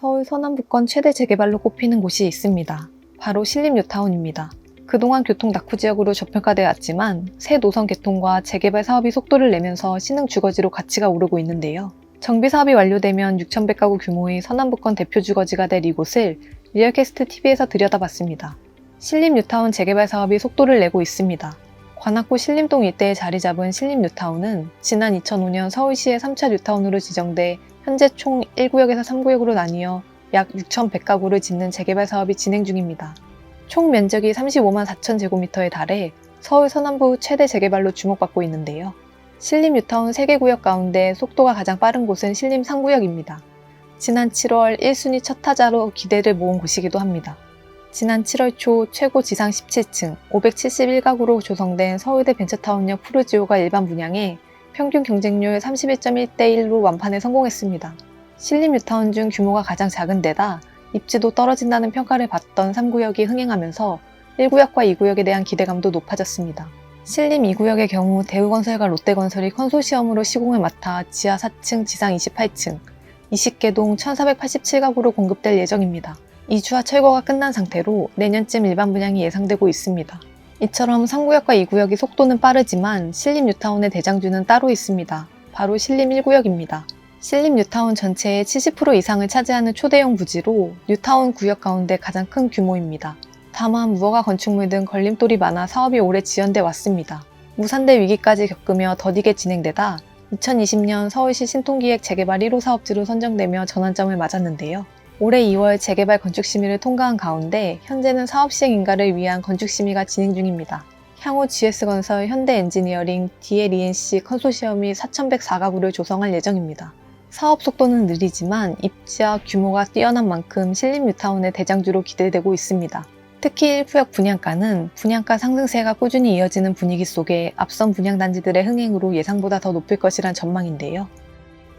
서울 서남부권 최대 재개발로 꼽히는 곳이 있습니다. 바로 신림 뉴타운입니다. 그동안 교통 낙후 지역으로 저평가되어 왔지만 새 노선 개통과 재개발 사업이 속도를 내면서 신흥 주거지로 가치가 오르고 있는데요. 정비 사업이 완료되면 6,100가구 규모의 서남부권 대표 주거지가 될 이곳을 리얼캐스트 TV에서 들여다봤습니다. 신림 뉴타운 재개발 사업이 속도를 내고 있습니다. 관악구 신림동 일대에 자리 잡은 신림 뉴타운은 지난 2005년 서울시의 3차 뉴타운으로 지정돼 현재 총 1구역에서 3구역으로 나뉘어 약 6,100가구를 짓는 재개발 사업이 진행 중입니다. 총 면적이 35만 4천 제곱미터에 달해 서울 서남부 최대 재개발로 주목받고 있는데요. 신림 뉴타운 3개 구역 가운데 속도가 가장 빠른 곳은 신림 3구역입니다. 지난 7월 1순위 첫 타자로 기대를 모은 곳이기도 합니다. 지난 7월 초 최고 지상 17층 571가구로 조성된 서울대 벤처타운역 푸르지오가 일반 분양해 평균 경쟁률 31.1대1로 완판에 성공했습니다. 신림 뉴타운 중 규모가 가장 작은 데다 입지도 떨어진다는 평가를 받던 3구역이 흥행하면서 1구역과 2구역에 대한 기대감도 높아졌습니다. 신림 2구역의 경우 대우건설과 롯데건설이 컨소시엄으로 시공을 맡아 지하 4층, 지상 28층, 20개동 1487가구로 공급될 예정입니다. 이주와 철거가 끝난 상태로 내년쯤 일반 분양이 예상되고 있습니다. 이처럼 3구역과 2구역이 속도는 빠르지만 신림 뉴타운의 대장주는 따로 있습니다. 바로 신림 1구역입니다. 신림 뉴타운 전체의 70% 이상을 차지하는 초대형 부지로 뉴타운 구역 가운데 가장 큰 규모입니다. 다만 무허가 건축물 등 걸림돌이 많아 사업이 오래 지연돼 왔습니다. 무산대 위기까지 겪으며 더디게 진행되다 2020년 서울시 신통기획 재개발 1호 사업지로 선정되며 전환점을 맞았는데요. 올해 2월 재개발 건축 심의를 통과한 가운데 현재는 사업 시행 인가를 위한 건축 심의가 진행 중입니다. 향후 GS건설, 현대엔지니어링, DLENC 컨소시엄이 4,104가구를 조성할 예정입니다. 사업 속도는 느리지만 입지와 규모가 뛰어난 만큼 신림 뉴타운의 대장주로 기대되고 있습니다. 특히 1구역 분양가는 분양가 상승세가 꾸준히 이어지는 분위기 속에 앞선 분양단지들의 흥행으로 예상보다 더 높을 것이란 전망인데요.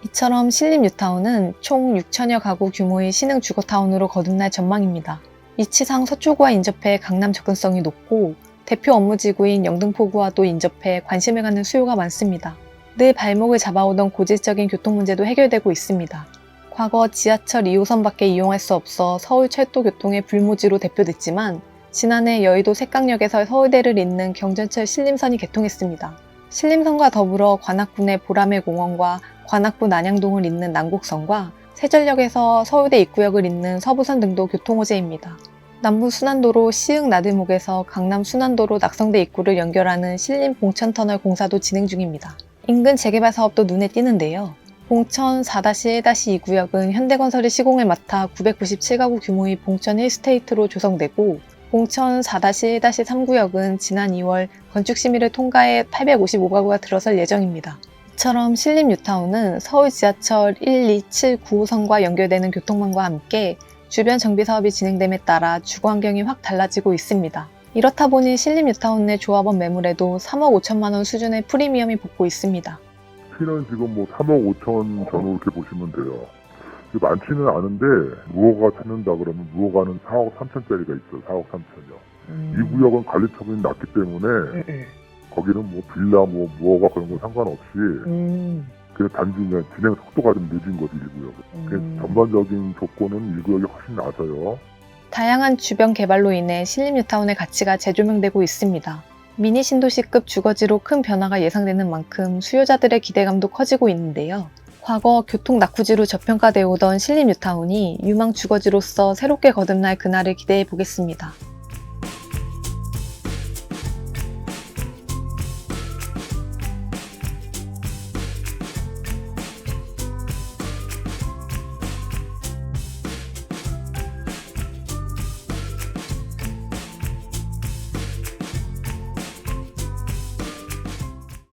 이처럼 신림 뉴타운은 총 6천여 가구 규모의 신흥 주거타운으로 거듭날 전망입니다. 위치상 서초구와 인접해 강남 접근성이 높고 대표 업무지구인 영등포구와도 인접해 관심을 갖는 수요가 많습니다. 늘 발목을 잡아오던 고질적인 교통 문제도 해결되고 있습니다. 과거 지하철 2호선밖에 이용할 수 없어 서울 철도 교통의 불모지로 대표됐지만 지난해 여의도 색강역에서 서울대를 잇는 경전철 신림선이 개통했습니다. 신림선과 더불어 관악군의 보라매 공원과 관악구 난양동을 잇는 난곡선과 세전역에서 서울대 입구역을 잇는 서부선 등도 교통호재입니다. 남부 순환도로 시흥 나들목에서 강남 순환도로 낙성대 입구를 연결하는 신림 봉천터널 공사도 진행 중입니다. 인근 재개발 사업도 눈에 띄는데요. 봉천 4-1-2구역은 현대건설이 시공을 맡아 997가구 규모의 봉천 1스테이트로 조성되고 봉천 4-1-3구역은 지난 2월 건축심의를 통과해 855가구가 들어설 예정입니다. 이처럼 신림 뉴타운은 서울 지하철 1, 2, 7, 9호선과 연결되는 교통망과 함께 주변 정비 사업이 진행됨에 따라 주거 환경이 확 달라지고 있습니다. 이렇다 보니 신림 뉴타운 내 조합원 매물에도 3억 5천만 원 수준의 프리미엄이 붙고 있습니다. 피는 지금 뭐 3억 5천 전후 이렇게 보시면 돼요. 많지는 않은데 무허가 찾는다 그러면 무허가는 4억 3천짜리가 있어요. 4억 3천이요. 이 구역은 관리처분이 낮기 때문에 거기는 뭐 빌라 뭐 무허가 그런 거 상관없이 그냥 단지 그냥 진행 속도가 좀 늦은 거지 이 구역은. 그 전반적인 조건은 이 구역이 훨씬 나아져요. 다양한 주변 개발로 인해 신림 뉴타운의 가치가 재조명되고 있습니다. 미니 신도시급 주거지로 큰 변화가 예상되는 만큼 수요자들의 기대감도 커지고 있는데요. 과거 교통 낙후지로 저평가되어 오던 신림 뉴타운이 유망 주거지로서 새롭게 거듭날 그날을 기대해 보겠습니다.